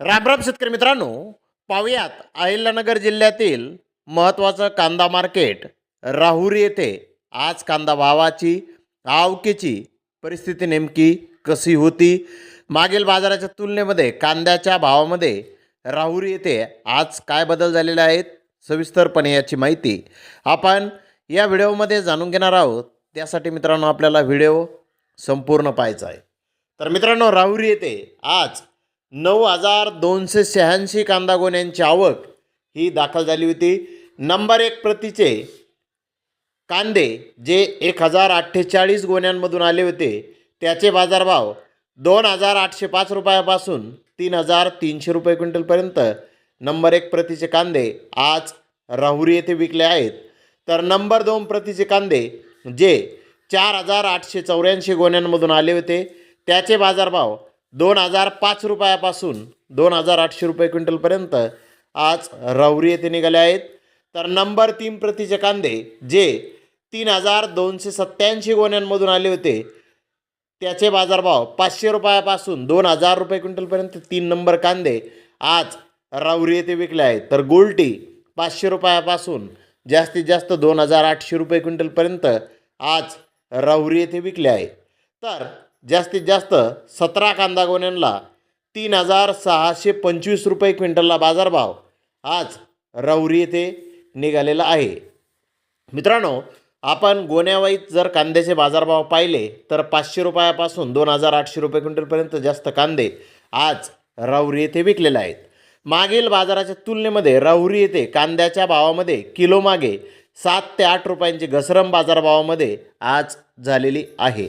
रामराम शेतकरी मित्रांनो पाहुयात अहिल्यानगर जिल्ह्यातील महत्त्वाचं कांदा मार्केट राहुरी येथे. आज कांदा भावाची आवकेची परिस्थिती नेमकी कशी होती? मागील बाजाराच्या तुलनेमध्ये कांद्याच्या भावामध्ये राहुरी येथे आज काय बदल झालेले आहेत सविस्तरपणे याची माहिती आपण या व्हिडिओमध्ये जाणून घेणार आहोत. त्यासाठी मित्रांनो आपल्याला व्हिडिओ संपूर्ण पाहायचा आहे. तर मित्रांनो राहुरी येथे आज नऊ हजार दोनशे शहाऐंशी कांदा गोण्यांची आवक ही दाखल झाली होती. नंबर एक प्रतीचे कांदे जे एक हजार अठ्ठेचाळीस गोण्यांमधून आले होते त्याचे बाजारभाव दोन हजार आठशे पाच रुपयापासून तीन हजार तीनशे रुपये क्विंटलपर्यंत. नंबर एक प्रतीचे कांदे आज राहुरी येथे विकले आहेत. तर नंबर दोन प्रतीचे कांदे जे चार हजार आठशे चौऱ्याऐंशी गोण्यांमधून आले होते त्याचे बाजारभाव दोन हजार पाच रुपयापासून दोन हजार आठशे रुपये क्विंटलपर्यंत आज रावरी येथे निघाले आहेत. तर नंबर तीन प्रतीचे कांदे जे तीन हजार दोनशे सत्त्याऐंशी गोण्यांमधून आले होते त्याचे बाजारभाव पाचशे रुपयापासून दोन हजार रुपये क्विंटलपर्यंत तीन नंबर कांदे आज रावरी येथे विकले आहेत. तर गोल्टी पाचशे रुपयापासून जास्तीत जास्त दोन हजार आठशे रुपये क्विंटलपर्यंत आज रावरी येथे विकले आहे. तर जास्तीत जास्त सतरा कांदा गोण्यांना तीन हजार सहाशे पंचवीस रुपये क्विंटलला बाजारभाव आज राहुरी येथे निघालेला आहे. मित्रांनो आपण गोण्यावाईत जर कांद्याचे बाजारभाव पाहिले तर पाचशे रुपयापासून दोन हजार आठशे रुपये क्विंटलपर्यंत जास्त कांदे आज राहुरी येथे विकलेले आहेत. मागील बाजाराच्या तुलनेमध्ये राहुरी येथे कांद्याच्या भावामध्ये किलोमागे सात ते आठ रुपयांची घसरम बाजारभावामध्ये आज झालेली आहे.